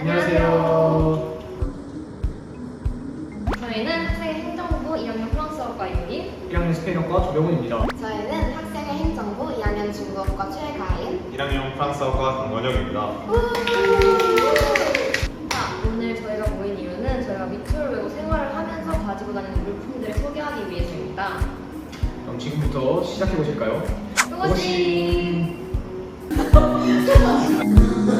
안녕하세요. 저희는 학생의 행정부 2학년 프랑스어과 이유린 1학년 스페인어과 조병훈입니다. 저희는 학생의 행정부 2학년 중국어과 최가인 1학년 프랑스어과 강건영입니다. 자, 오늘 저희가 모인 이유는 저희가 미투를 외고 생활을 하면서 가지고 다니는 물품들을 소개하기 위해서입니다. 그럼 지금부터 시작해 보실까요? 고고씨!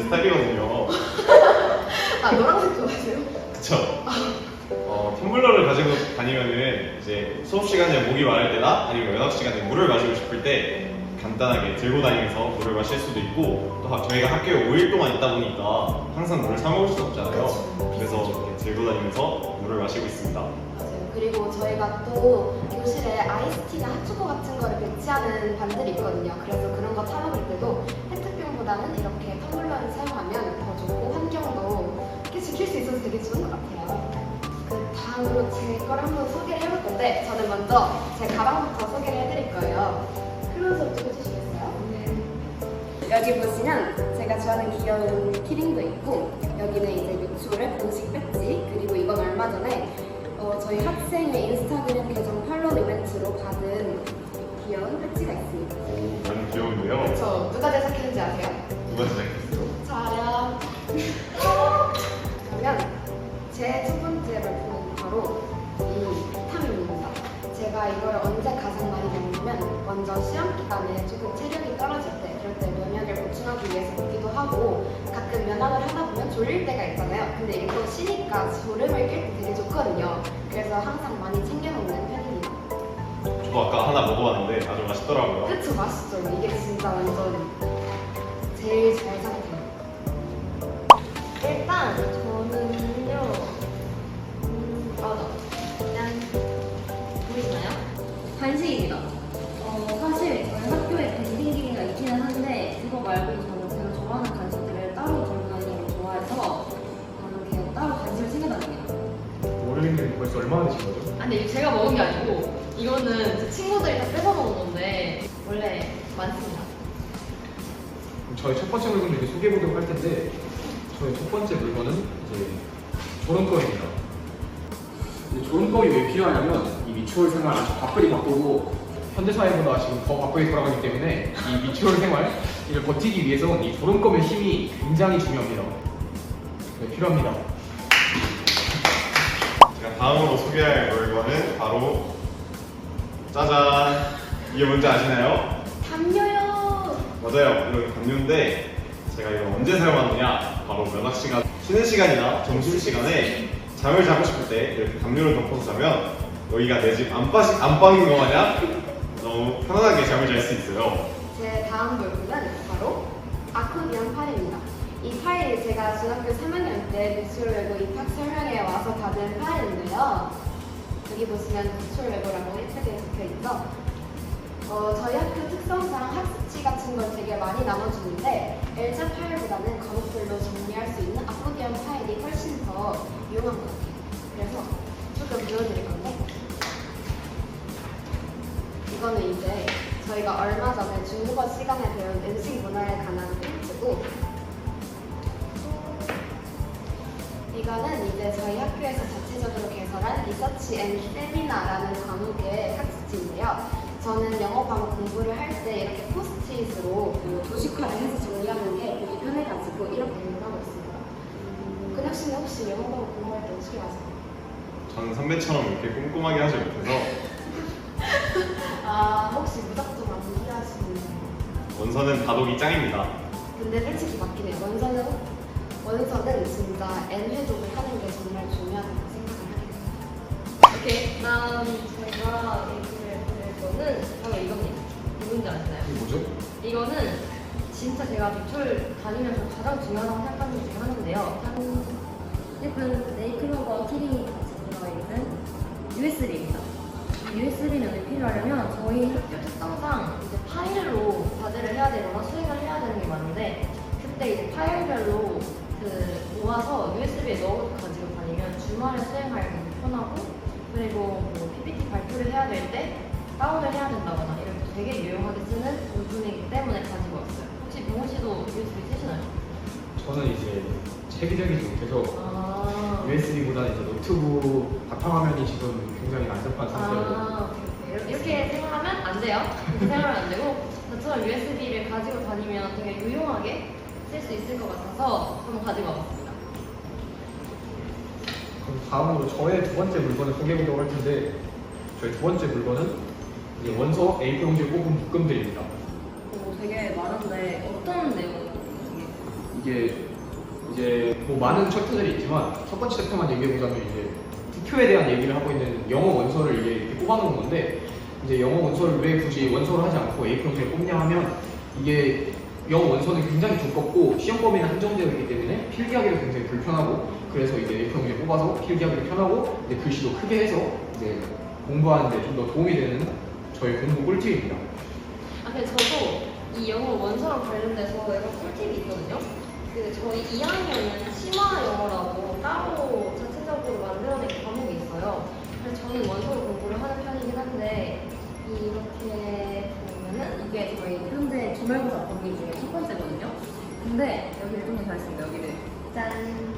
제 스타일이거든요. 아 노란색 좋아하세요? 그쵸? 어, 텀블러를 가지고 다니면은 이제 수업 시간에 목이 마를 때나 아니면 연합 시간에 물을 마시고 싶을 때 간단하게 들고 다니면서 물을 마실 수도 있고 또 하- 저희가 학교에 5일 동안 있다 보니까 항상 물을 사 먹을 수 없잖아요. 그래서 이렇게 들고 다니면서 물을 마시고 있습니다. 맞아요. 그리고 저희가 또 교실에 아이스티나 핫초코 같은 거를 배치하는 반들이 있거든요. 그래서 그런 거 타먹을 때도 페트병 보다는 이렇게 텀블러를 사용하면 더 좋고 환경도 지킬 수 있어서 되게 좋은 것 같아요. 그 다음으로 제 걸 한번 소개를 해볼 건데 저는 먼저 제 가방부터 소개를 해드릴 거예요. 클로즈업 좀 해주시겠어요? 네. 여기 보시면 제가 좋아하는 귀여운 키링도 있고 여기는 이제 유추의 공식 배지 그리고 이건 얼마 전에 어, 저희 학생의 인스타그램 계정 팔로우 이벤트로 받은 귀여운 배지가 있습니다. 오, 너무 귀여운데요. 저 누가 제작했는지 아세요? 누가 제작했어요? 저요. 그러면 제 첫 번째 물품은 바로 이 비타민입니다. 제가 이걸 언제 가장 많이 먹냐면 먼저 시험 기간에 조금 체력이 떨어질 때 그럴 때 면역을 보충하기 위해서 먹기도 하고 가끔 면학을 하다 보면 졸릴 때가 있잖아요. 근데 이게 또 쉬니까 졸음을 깰 때 되게 좋거든요. 그래서 항상 많이 챙겨 먹는 편입니다. 저도 아까 하나 먹어봤는데 아주 맛있더라고요. 그쵸 맛있죠. 이게 진짜 완전 제일 잘 상태예요. 일단 저는요, 음, 맞아. 그냥 보이시나요? 간식입니다. 어, 사실 저희 학교에 밴딩기가 있기는 한데 그거 말고 저는 제가 좋아하는 간식들을 따로 들고 다니는 걸 좋아해서 저는 그냥 따로 간식을 챙겨 다녀요. 월요일은 벌써 얼마나 되신 거죠? 아, 이거 제가 먹은 게 아니고 이거는 제 친구들이 다 뺏어 먹은 건데 원래 많습니다. 저희 첫 번째 물건 이렇게 소개해 보도록 할 텐데 저희 첫 번째 물건은 이제 조롱거입니다. 이 조롱거이 왜 필요하냐면 이 미추홀 생활 아주 바쁘게 바쁘고 현대사회보다 지금 더 바쁘게 돌아가기 때문에 이 미추홀 생활 이를 버티기 위해서는 이 조롱검의 힘이 굉장히 중요합니다. 네, 필요합니다. 제가 다음으로 소개할 물건은 바로 짜잔 이게 뭔지 아시나요? 맞아요 이거 담요인데 제가 이거 언제 사용하느냐 바로 면학 시간 쉬는 시간이나 점심 시간에 잠을 자고 싶을 때 이렇게 담요를 덮어서 자면 여기가 내 집 안방 안방인 거 마냥 너무 편안하게 잠을 잘 수 있어요. 제 다음 물품은 바로 아코디언 파일입니다. 이 파일이 제가 중학교 3학년 때 미술 외고 입학 설명회에 와서 받은 파일인데요. 여기 보시면 미술 외고라고 예쁘게 적혀 있죠. 어, 저희 학교 특성상 학습지 같은 걸 되게 많이 나눠주는데 L자 파일보다는 과목별로 정리할 수 있는 아코디언 파일이 훨씬 더 유용한 것 같아요. 그래서 조금 보여드릴 건데 이거는 이제 저희가 얼마 전에 중국어 시간에 배운 음식 문화에 관한 힌트고 이거는 이제 저희 학교에서 자체적으로 개설한 리서치 앤 세미나라는 과목의 학습지인데요. 저는 영어 과목 공부를 할 때 이렇게 포스트잇으로 그 도식화를 해서 정리하는 게 되게 편해가지고 이렇게 공부하고 있습니다. 근혁 씨는 혹시 영어 과목 공부할 때 어떻게 하세요? 저는 선배처럼 이렇게 꼼꼼하게 하지 못해서 아 혹시 무작정 안 이해하시는 원서는 다독이 짱입니다. 근데 솔직히 맞긴 해요. 원서는 원서는 진짜 N 회독을 하는 게 정말 중요하다고 생각을 하게 돼요. 오케이, 다음 제가 얘기 거는 바로 이겁니다. 누군지 아시나요? 이게 뭐죠? 이거는 진짜 제가 미술 다니면서 가장 중요하다고 생각하는 것 중에 하나인데요. 한 예쁜 네이클로버 키링이 같이 들어있는 USB입니다. USB는 왜 필요하냐면 저희 학교 특성상 이제 파일로 과제를 해야 되거나 수행을 해야 되는 게 많은데 그때 이제 파일별로 모아서 USB에 넣어 가지고 다니면 주말에 수행하기 편하고 그리고 뭐 PPT 발표를 해야 될때 다운을 해야 된다거나 이럴 때 되게 유용하게 쓰는 부분이기 때문에 가지고 왔어요. 혹시 병원 씨도 USB 쓰시나요? 저는 이제 체계적이지 못해서 아, USB보다는 이제 노트북 바탕화면이 지금 굉장히 난잡한 상태로 아, 오케이, 오케이. 이렇게 생각하면 안 돼요. 이렇게 생각하면 안 되고 저처럼 USB를 가지고 다니면 되게 유용하게 쓸 수 있을 것 같아서 한번 가지고 와봤습니다. 그럼 다음으로 저의 두 번째 물건을 소개해보도록 할 텐데 저희 두 번째 물건은 이제 원서 A4 용지에 뽑은 묶음들입니다. 오, 되게 많은데 어떤 내용이에요? 이게 이제 뭐 많은 챕터들이 있지만 첫 번째 챕터만 얘기해보자면 이제 투표에 대한 얘기를 하고 있는 영어 원서를 이제 이렇게 뽑아놓은 건데 이제 영어 원서를 왜 굳이 원서로 하지 않고 A4 용지에 뽑냐 하면 이게 영어 원서는 굉장히 두껍고 시험 범위는 한정되어 있기 때문에 필기하기도 굉장히 불편하고 그래서 이제 A4 용지에 뽑아서 필기하기도 편하고 이제 글씨도 크게 해서 이제 공부하는데 좀 더 도움이 되는 저희 공부 꿀팁입니다. 아, 근데 저도 이 영어 원서랑 관련돼서 약간 꿀팁이 있거든요. 그 저희 2학년은 심화 영어라고 따로 자체적으로 만들어낸 과목이 있어요. 그래서 저는 원서로 공부를 하는 편이긴 한데 이렇게 보면은 이게 저희 현재 주말고사 범위 중에 첫 번째거든요. 근데 여기를 좀 더 잘했습니다. 여기를 짠.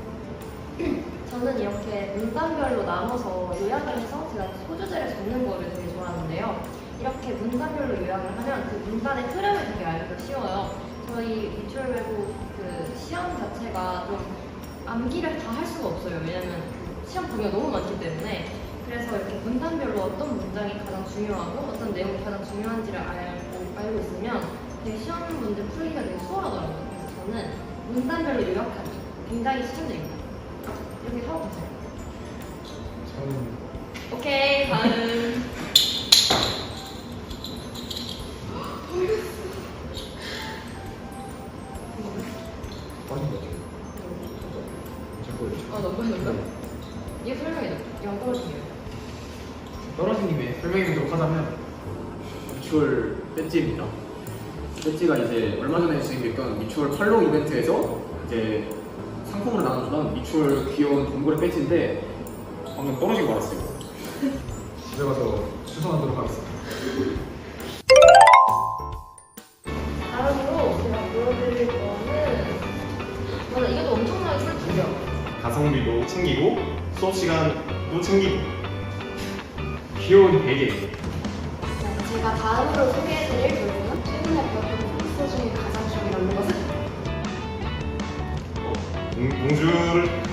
저는 이렇게 문단별로 나눠서 요약을 해서 제가 소주제를 적는 거를 되게 좋아하는데요. 이렇게 문단별로 요약을 하면 그 문단의 흐름을 되게 알기가 쉬워요. 저희 미추얼 외국 그 시험 자체가 좀 암기를 다 할 수가 없어요. 왜냐면 그 시험 범위가 너무 많기 때문에. 그래서 이렇게 문단별로 어떤 문장이 가장 중요하고 어떤 내용이 가장 중요한지를 알고, 알고 있으면 되게 시험 문제 풀기가 되게 수월하더라고요. 그래서 저는 문단별로 요약하기 굉장히 추천드립니다. 이렇게 하고 계세요. 저는 오케이, 다음. 너무 너무 이게 설명해줘. 이건 떨어지네요. 떨어진 김에 설명해보도록 하자면 미추얼 배지입니다. 배지가 이제 얼마 전에 진행됐던 미추얼 팔로우 이벤트에서 이제 상품으로 나눠주던 미추얼 귀여운 동굴의 배지인데 방금 떨어진 거 알았어요. 집에 가서 수선하도록 하겠습니다. 가성비도 챙기고 수업 시간도 챙기고 귀여운 베개. 네, 제가 다음으로 소개해드릴 물건은 최근에 배웠던 코스 중에 가장 남는 것은 어, 봉- 봉주를